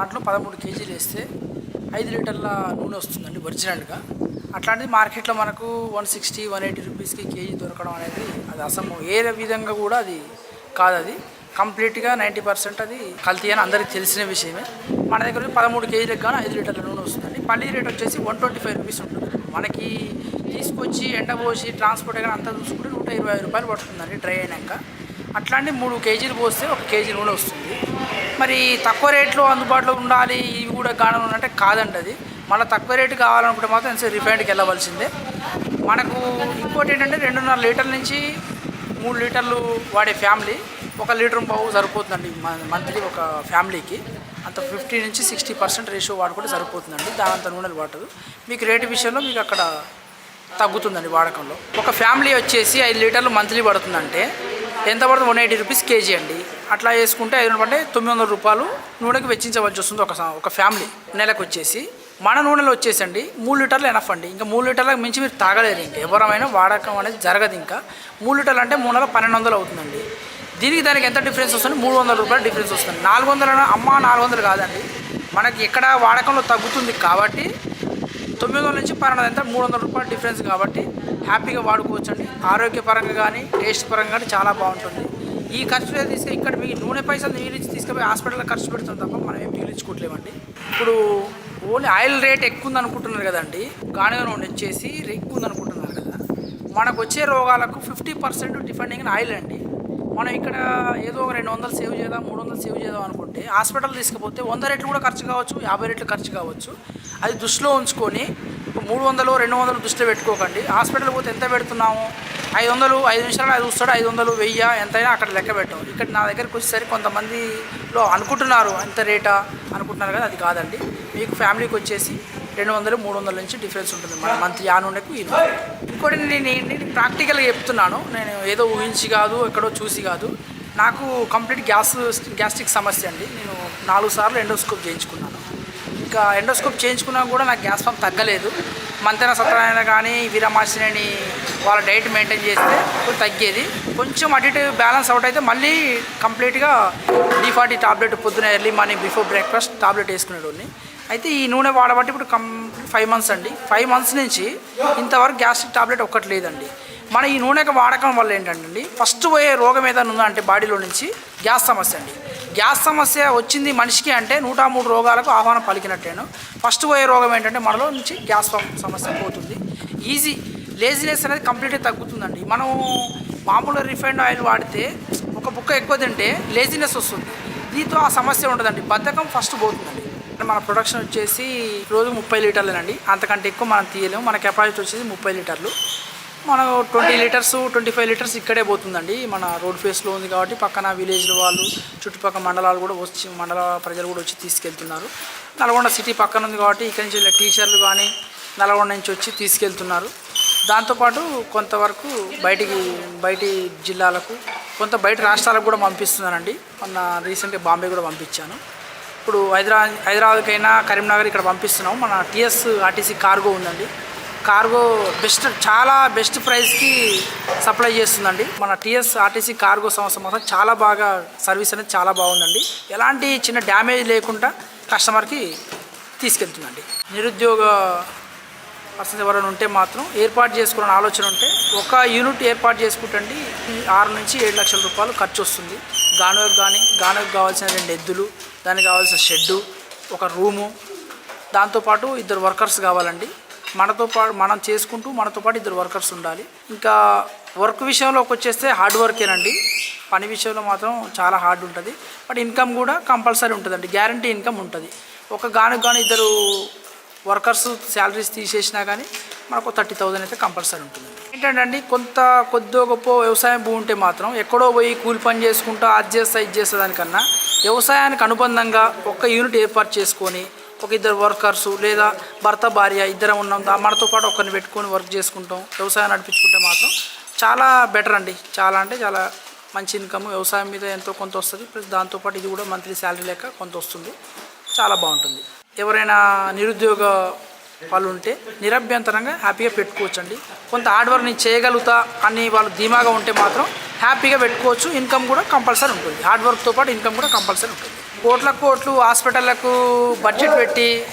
దాంట్లో పదమూడు కేజీలు వేస్తే ఐదు లీటర్ల నూనె వస్తుందండి ఒరిజినల్గా. అట్లాంటిది మార్కెట్లో మనకు వన్ సిక్స్టీ వన్ ఎయిటీ రూపీస్కి కేజీ దొరకడం అనేది అది అసలు ఏ విధంగా కూడా అది కాదు అది కంప్లీట్గా నైంటీ పర్సెంట్ అది కల్తీ అని అందరికీ తెలిసిన విషయమే. మన దగ్గర పదమూడు కేజీలకు కానీ ఐదు లీటర్ల నూనె వస్తుందండి. పల్లి రేట్ వచ్చేసి వన్ ట్వంటీ ఫైవ్ రూపీస్ ఉంటుంది. మనకి తీసుకొచ్చి ఎండబోసి ట్రాన్స్పోర్ట్ కానీ అంతా చూసుకుంటే నూట ఇరవై రూపాయలు పడుతుందండి డ్రై అయినాక. అట్లాంటి మూడు కేజీలు పోస్తే ఒక కేజీ నూనె వస్తుంది. మరి తక్కువ రేట్లో అందుబాటులో ఉండాలి ఇవి కూడా గానం అంటే కాదండి అది. మళ్ళీ తక్కువ రేటు కావాలనుకుంటే మాత్రం ఎంత రిఫైండ్కి వెళ్ళవలసిందే. మనకు ఇంకోటి ఏంటంటే రెండున్నర లీటర్ల నుంచి మూడు లీటర్లు వాడే ఫ్యామిలీ ఒక లీటర్ బావు సరిపోతుందండి మంత్లీ ఒక ఫ్యామిలీకి. అంత ఫిఫ్టీ నుంచి సిక్స్టీ పర్సెంట్ రేషియో వాడుకుంటే సరిపోతుందండి దాని అంత నూనెలు పట్టదు మీకు రేటు విషయంలో మీకు అక్కడ తగ్గుతుందండి వాడకంలో. ఒక ఫ్యామిలీ వచ్చేసి ఐదు లీటర్లు మంత్లీ పడుతుందంటే ఎంత పడుతుంది? వన్ ఎయిటీ రూపీస్ కేజీ అండి. అట్లా వేసుకుంటే ఐదు అంటే తొమ్మిది వందల రూపాయలు నూనెకి వెచ్చించవలసి వస్తుంది ఒక ఒక ఫ్యామిలీ నెలకు వచ్చేసి. మన నూనెలు వచ్చేసండి. మూడు లీటర్లు ఎనఫ్ అండి. ఇంకా మూడు లీటర్లకు మించి మీరు తాగలేరు ఇంకా. ఎవరమైనా వాడకం అనేది జరగదు ఇంకా. మూడు లీటర్లు అంటే మూడు నెలల పన్నెండు వందలు అవుతుందండి. దీనికి దానికి ఎంత డిఫరెన్స్ వస్తుంది? మూడు వందల రూపాయలు డిఫరెన్స్ వస్తుంది. నాలుగు వందలు అమ్మ నాలుగు వందలు కాదండి. మనకి ఎక్కడ వాడకంలో తగ్గుతుంది కాబట్టి తొమ్మిది వందల నుంచి పన్నెండు ఎంత మూడు వందల రూపాయలు డిఫరెన్స్ కాబట్టి హ్యాపీగా వాడుకోవచ్చండి. ఆరోగ్యపరంగా కానీ టేస్ట్ పరంగా కానీ చాలా బాగుంటుంది. ఈ ఖర్చు తీసుకు ఇక్కడ మీ నూనె పైసలు మిగిలించి తీసుకుపోయి హాస్పిటల్లో ఖర్చు పెడతాం తప్ప మనం ఏం మిగిలించుకోవట్లేమండి ఇప్పుడు ఓన్లీ ఆయిల్ రేట్ ఎక్కువ ఉంది అనుకుంటున్నారు కదండి. గానుగ నూనె వచ్చేసి ఎక్కువ ఉంది అనుకుంటున్నారు కదా. మనకు వచ్చే రోగాలకు ఫిఫ్టీ పర్సెంట్ డిఫెండింగ్ ఆయిల్ అండి. మనం ఇక్కడ ఏదో ఒక రెండు వందలు సేవ్ చేద్దాం మూడు వందలు సేవ్ చేద్దాం అనుకుంటే హాస్పిటల్ తీసుకుపోతే వంద రెట్లు కూడా ఖర్చు కావచ్చు యాభై రెట్లు ఖర్చు కావచ్చు. అది దృష్టిలో ఉంచుకొని మూడు వందలు రెండు వందలు దృష్టిలో పెట్టుకోకండి. హాస్పిటల్ పోతే ఎంత పెడుతున్నాము? ఐదు వందలు ఐదు నిమిషాలు అది చూస్తాడు ఐదు వందలు వెయ్యి ఎంతైనా అక్కడ లెక్క పెట్టాం ఇక్కడ నా దగ్గరికి వచ్చేసరికి కొంతమందిలో అనుకుంటున్నారు ఎంత రేటా అనుకుంటున్నారు కదా అది కాదండి. మీకు ఫ్యామిలీకి వచ్చేసి రెండు వందలు మూడు వందల నుంచి డిఫరెన్స్ ఉంటుంది మన మంత్ యానుండకు ఇది ఇంకోటి నేను నేను ప్రాక్టికల్గా చెప్తున్నాను. నేను ఏదో ఊహించి కాదు ఎక్కడో చూసి కాదు. నాకు కంప్లీట్ గ్యాస్ గ్యాస్ట్రిక్ సమస్య అండి. నేను నాలుగు సార్లు ఎండోస్కోప్ చేయించుకున్నాను. ఇంకా ఎండోస్కోప్ చేయించుకున్నా కూడా నాకు గ్యాస్ పంప్ తగ్గలేదు. మంతెన సత్యనారాయణ కానీ వీరమాసిని వాళ్ళ డైట్ మెయింటైన్ చేస్తే తగ్గేది. కొంచెం అటు ఇటు బ్యాలెన్స్ అవుట్ అయితే మళ్ళీ కంప్లీట్గా డీ ఫార్టీ టాబ్లెట్ పొద్దున early morning before breakfast tablet వేసుకునేవాడిని అయితే ఈ నూనె వాడబట్టి ఇప్పుడు కం ఫైవ్ మంత్స్ అండి. ఫైవ్ మంత్స్ నుంచి ఇంతవరకు గ్యాస్ట్రిక్ టాబ్లెట్ ఒక్కటి లేదండి. మన ఈ నూనెకి వాడకం వల్ల ఏంటంటే ఫస్ట్ పోయే రోగం ఏదైనా ఉందా అంటే బాడీలో నుంచి గ్యాస్ సమస్య అండి. గ్యాస్ సమస్య వచ్చింది మనిషికి అంటే నూట మూడు రోగాలకు ఆహ్వానం పలికినట్టేను. ఫస్ట్ పోయే రోగం ఏంటంటే మనలో నుంచి గ్యాస్ సమస్య పోతుంది. ఈజీ లేజినెస్ అనేది కంప్లీట్గా తగ్గుతుందండి. మనం మామూలు రిఫైండ్ ఆయిల్ వాడితే ఒక బుక్క ఎక్కువ తింటే లేజినెస్ వస్తుంది. దీంతో ఆ సమస్య ఉండదండి. బద్ధకం ఫస్ట్ పోతుందండి. మన ప్రొడక్షన్ వచ్చేసి రోజు ముప్పై లీటర్లేనండి. అంతకంటే ఎక్కువ మనం తీయలేము. మన కెపాసిటీ వచ్చేసి ముప్పై లీటర్లు. మన twenty litres twenty five litres ఇక్కడే పోతుందండి. మన రోడ్ ఫేస్లో ఉంది కాబట్టి పక్కన విలేజ్ల వాళ్ళు చుట్టుపక్కల మండలాలు కూడా వచ్చి మండల ప్రజలు కూడా వచ్చి తీసుకెళ్తున్నారు. నల్గొండ సిటీ పక్కన ఉంది కాబట్టి ఇక్కడి నుంచి టీచర్లు కానీ నల్గొండ నుంచి వచ్చి తీసుకెళ్తున్నారు. దాంతోపాటు కొంతవరకు బయటికి బయటి జిల్లాలకు కొంత బయట రాష్ట్రాలకు కూడా పంపిస్తున్నానండి మొన్న రీసెంట్గా బాంబే కూడా పంపించాను. ఇప్పుడు హైదరాబాద్ హైదరాబాద్కైనా కరీంనగర్ ఇక్కడ పంపిస్తున్నాం. మన టీఎస్ ఆర్టీసీ కార్గో ఉందండి. కార్గో బెస్ట్ చాలా బెస్ట్ ప్రైస్కి సప్లై చేస్తుందండి. మన టీఎస్ ఆర్టీసీ కార్గో సంస్థ మాత్రం చాలా బాగా సర్వీస్ అనేది చాలా బాగుందండి. ఎలాంటి చిన్న డ్యామేజ్ లేకుండా కస్టమర్కి తీసుకెళ్తుందండి. నిరుద్యోగ పర్సన్స్ ఎవరైనా ఉంటే మాత్రం ఏర్పాటు చేసుకున్న ఆలోచన ఉంటే ఒక యూనిట్ ఏర్పాటు చేసుకుంటండి. ఆరు నుంచి ఏడు లక్షల రూపాయలు ఖర్చు వస్తుంది. గానుగకు కానీ గానుగకు కావాల్సిన రెండు ఎద్దులు దానికి కావాల్సిన షెడ్డు ఒక రూము దాంతోపాటు ఇద్దరు వర్కర్స్ కావాలండి. మనతో పాటు మనం చేసుకుంటూ మనతో పాటు ఇద్దరు వర్కర్స్ ఉండాలి. ఇంకా వర్క్ విషయంలోకి వచ్చేస్తే హార్డ్ వర్కేనండి. పని విషయంలో మాత్రం చాలా హార్డ్ ఉంటుంది. బట్ ఇన్కమ్ కూడా కంపల్సరీ ఉంటుందండి. గ్యారంటీ ఇన్కమ్ ఉంటుంది. ఒక గానుకు కానీ ఇద్దరు వర్కర్స్ శాలరీస్ తీసేసినా కానీ మనకు థర్టీ థౌజండ్ అయితే కంపల్సరీ ఉంటుంది ఏంటంటే అండి కొంత కొద్దో గొప్ప వ్యవసాయం భూమి ఉంటే మాత్రం ఎక్కడో పోయి కూలి పని చేసుకుంటా అది చేస్తా ఇది చేస్తా దానికన్నా వ్యవసాయానికి అనుబంధంగా ఒక్క యూనిట్ ఏర్పాటు చేసుకొని ఒక ఇద్దరు వర్కర్స్ లేదా భర్త భార్య ఇద్దరం ఉన్నాం. దా- మనతో పాటు ఒకరిని పెట్టుకొని వర్క్ చేసుకుంటాం. వ్యవసాయం నడిపించుకుంటే మాత్రం చాలా బెటర్ అండి. చాలా అంటే చాలా మంచి ఇన్కమ్. వ్యవసాయం మీద ఎంతో కొంత వస్తుంది. ప్లస్ దాంతోపాటు ఇది కూడా మంత్లీ శాలరీ లెక్క కొంత వస్తుంది. చాలా బాగుంటుంది. ఎవరైనా నిరుద్యోగ వాళ్ళు ఉంటే నిరభ్యంతరంగా హ్యాపీగా పెట్టుకోవచ్చండి. కొంత హార్డ్ వర్క్ నేను చేయగలుగుతా అని వాళ్ళు ధీమాగా ఉంటే మాత్రం హ్యాపీగా పెట్టుకోవచ్చు. ఇన్కమ్ కూడా కంపల్సరీ ఉంటుంది. హార్డ్ వర్క్తో పాటు ఇన్కమ్ కూడా కంపల్సరీ ఉంటుంది. కోట్ల కోట్లు హాస్పిటళ్ళకు బడ్జెట్ పెట్టి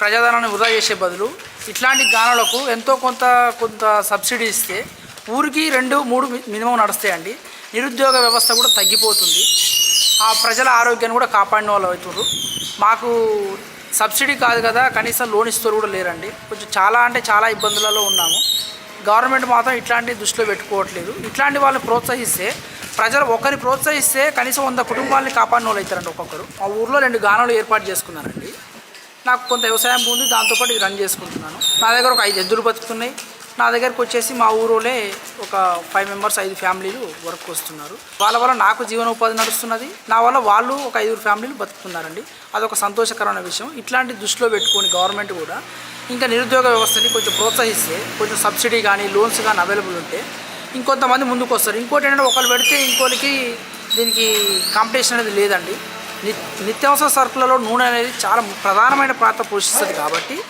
ప్రజాధనాన్ని వృధా చేసే బదులు ఇట్లాంటి గానాలకు ఎంతో కొంత కొంత సబ్సిడీ ఇస్తే ఊరికి రెండు మూడు మి- మినిమం నడుస్తాయండి. నిరుద్యోగ వ్యవస్థ కూడా తగ్గిపోతుంది. ఆ ప్రజల ఆరోగ్యాన్ని కూడా కాపాడిన వాళ్ళు అవుతున్నారు మాకు సబ్సిడీ కాదు కదా కనీసం లోన్ ఇస్తారు కూడా లేరండి. కొంచెం చాలా అంటే చాలా ఇబ్బందులలో ఉన్నాము. గవర్నమెంట్ మాత్రం ఇట్లాంటి దృష్టిలో పెట్టుకోవట్లేదు. ఇట్లాంటి వాళ్ళని ప్రోత్సహిస్తే ప్రజలు ఒకరిని ప్రోత్సహిస్తే కనీసం వంద కుటుంబాలని కాపాడిన వాళ్ళు అవుతారండి ఒక్కొక్కరు. మా ఊర్లో రెండు గానాలు ఏర్పాటు చేసుకున్నారండి. నాకు కొంత వ్యవసాయం ఉంది దాంతోపాటు ఇది రన్ చేసుకుంటున్నాను. నా దగ్గర ఒక ఐదు ఎద్దులు బతుకుతున్నాయి. నా దగ్గరకు వచ్చేసి మా ఊరులోనే ఒక ఫైవ్ మెంబర్స్ ఐదు ఫ్యామిలీలు వర్క్ వస్తున్నారు. వాళ్ళ వల్ల నాకు జీవనోపాధి నడుస్తున్నది. నా వల్ల వాళ్ళు ఒక ఐదుగురు ఫ్యామిలీలు బతుకుతున్నారండి. అదొక సంతోషకరమైన విషయం. ఇట్లాంటి దృష్టిలో పెట్టుకొని గవర్నమెంట్ కూడా ఇంకా నిరుద్యోగ వ్యవస్థని కొంచెం ప్రోత్సహిస్తే కొంచెం సబ్సిడీ కానీ లోన్స్ కానీ అవైలబుల్ ఉంటే ఇంకొంతమంది ముందుకు వస్తారు ఇంకోటి ఏంటంటే ఒకరు పెడితే ఇంకోరికి దీనికి కాంపిటీషన్ అనేది లేదండి. ని- నిత్యావసర సరుకులలో నూనె అనేది చాలా ప్రధానమైన పాత్ర పోషిస్తుంది కాబట్టి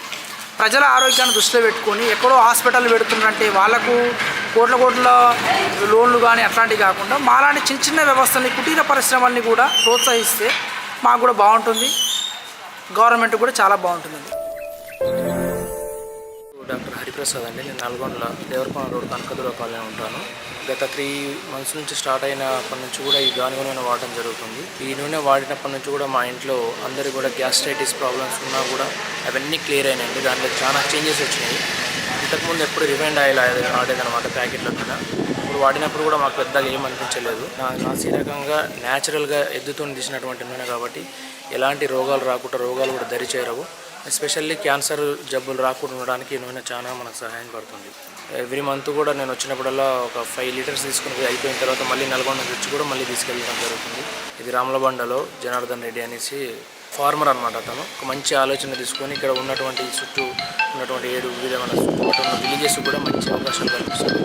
ప్రజల ఆరోగ్యాన్ని దృష్టిలో పెట్టుకొని ఎక్కడో హాస్పిటల్ పెడుతుందంటే వాళ్ళకు కోట్ల కోట్ల లోన్లు కానీ అట్లాంటివి కాకుండా మాలాంటి చిన్న చిన్న వ్యవస్థల్ని కుటీర పరిశ్రమల్ని కూడా ప్రోత్సహిస్తే మాకు కూడా బాగుంటుంది. గవర్నమెంట్ కూడా చాలా బాగుంటుందండి. డాక్టర్ హరిప్రసాద్ అండి. నేను నల్గొండలో దేవరకొండ రోడ్ కనకదుర కాలనీ ఉంటాను. గత త్రీ మంత్స్ నుంచి స్టార్ట్ అయినప్పటి నుంచి కూడా ఈ గాని నూనె వాడటం జరుగుతుంది. ఈ నూనె వాడినప్పటి నుంచి కూడా మా ఇంట్లో అందరూ కూడా గ్యాస్ట్రైటిస్ ప్రాబ్లమ్స్ ఉన్నా కూడా అవన్నీ క్లియర్ అయినాయండి. దాంట్లో చాలా చేంజెస్ వచ్చినాయి. ఇంతకుముందు ఎప్పుడు రివైండ్ ఆయిల్ ఆడేదన్నమాట ప్యాకెట్ల మీద. ఇప్పుడు వాడినప్పుడు కూడా మాకు పెద్దగా ఏం అనిపించలేదు. నా నాసి రకంగా న్యాచురల్గా ఎద్దుతో తీసినటువంటి నూనె కాబట్టి ఎలాంటి రోగాలు రాకుండా రోగాలు కూడా దరి చేరవు ఎస్పెషల్లీ క్యాన్సర్ జబ్బులు రాకుండా ఉండడానికి నూనె చాలా మనకు సహాయం పడుతుంది. ఎవ్రీ మంత్ కూడా నేను వచ్చినప్పుడల్లా ఒక ఫైవ్ లీటర్స్ తీసుకుని అయిపోయిన తర్వాత మళ్ళీ నల్గొండ తెచ్చి కూడా మళ్ళీ తీసుకెళ్ళడం జరుగుతుంది. ఇది రామలబండలో జనార్దన్ రెడ్డి అనేసి ఫార్మర్ అనమాట అతను. ఒక మంచి ఆలోచన తీసుకొని ఇక్కడ ఉన్నటువంటి చుట్టూ ఉన్నటువంటి ఏడు విధమైన చుట్టూ విలేజెస్ కూడా మంచి అవకాశాలు కల్పిస్తుంది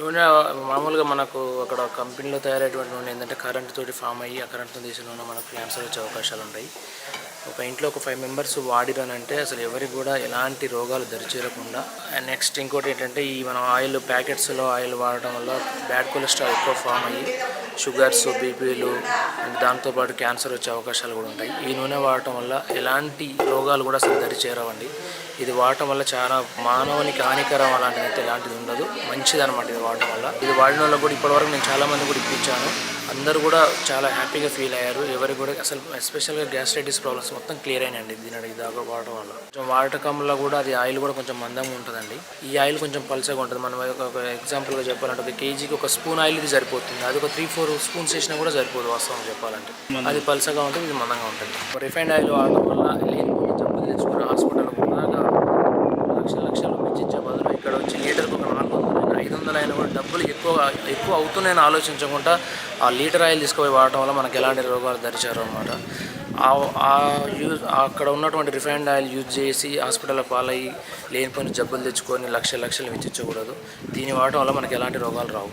నూనె మామూలుగా మనకు అక్కడ కంపెనీలో తయారయ్యేటువంటి నూనె ఏంటంటే కరెంట్ తోటి ఫామ్ అయ్యి ఆ కరెంట్తో తీసిన నూనె మనకు క్యాన్సర్ వచ్చే అవకాశాలు ఉంటాయి. ఒక ఇంట్లో ఒక ఫైవ్ మెంబర్స్ వాడిరనంటే అసలు ఎవరికి కూడా ఎలాంటి రోగాలు దరిచేరకుండా అండ్ నెక్స్ట్ ఇంకోటి ఏంటంటే ఈ మనం ఆయిల్ ప్యాకెట్స్లో ఆయిల్ వాడటం వల్ల బ్యాడ్ కొలెస్ట్రాల్ ఎక్కువ ఫామ్ అయ్యి షుగర్స్ బీపీలు అండ్ దాంతోపాటు క్యాన్సర్ వచ్చే అవకాశాలు కూడా ఉంటాయి. ఈ నూనె వాడటం వల్ల ఎలాంటి రోగాలు కూడా అసలు దరిచేరవండి. ఇది వాడటం వల్ల చాలా మానవునికి హానికరం అలాంటిది అయితే ఎలాంటిది ఉండదు. మంచిదనమాట ఇది వాడటం వల్ల. ఇది వాడిన వాళ్ళకి కూడా ఇప్పటివరకు నేను చాలా మంది కూడా ఇప్పించాను. అందరూ కూడా చాలా హ్యాపీగా ఫీల్ అయ్యారు. ఎవరికి కూడా అసలు ఎస్పెషల్గా గ్యాస్ట్రైటిస్ ప్రాబ్లమ్స్ మొత్తం క్లియర్ అయినండి దీని దాకా వాడటం వల్ల. కొంచెం వాడటంలో కూడా అది ఆయిల్ కూడా కొంచెం మందంగా ఉంటుందండి. ఈ ఆయిల్ కొంచెం పల్చగా ఉంటుంది. మనం ఒక- ఒక ఎగ్జాంపుల్గా చెప్పాలంటే ఒక కేజీకి ఒక స్పూన్ ఆయిల్ ఇది సరిపోతుంది. అది ఒక త్రీ ఫోర్ స్పూన్స్ వేసినా కూడా సరిపోదు వాస్తవం చెప్పాలంటే. అది పల్సగా ఉంటుంది ఇది మందంగా ఉంటుంది. రిఫైండ్ ఆయిల్ వాడటం వల్ల హాస్పిటల్ లక్షల లక్షలు వెచ్చించే బదులు ఇక్కడ వచ్చి లీటర్కి ఒక నాలుగు వందలైనా ఐదు వందలైనా కూడా డబ్బులు ఎక్కువ ఎక్కువ అవుతున్నాయని ఆలోచించకుండా ఆ లీటర్ ఆయిల్ తీసుకుపోయి వాడటం వల్ల మనకు ఎలాంటి రోగాలు దరిచారు అనమాట ఆ యూజ్ అక్కడ ఉన్నటువంటి రిఫైన్డ్ ఆయిల్ యూజ్ చేసి హాస్పిటల్లో పాలయ్యి లేనిపోయిన జబ్బులు తెచ్చుకొని లక్ష లక్షలు వెచ్చించకూడదు దీన్ని వాడటం వల్ల మనకు ఎలాంటి రోగాలు రావు.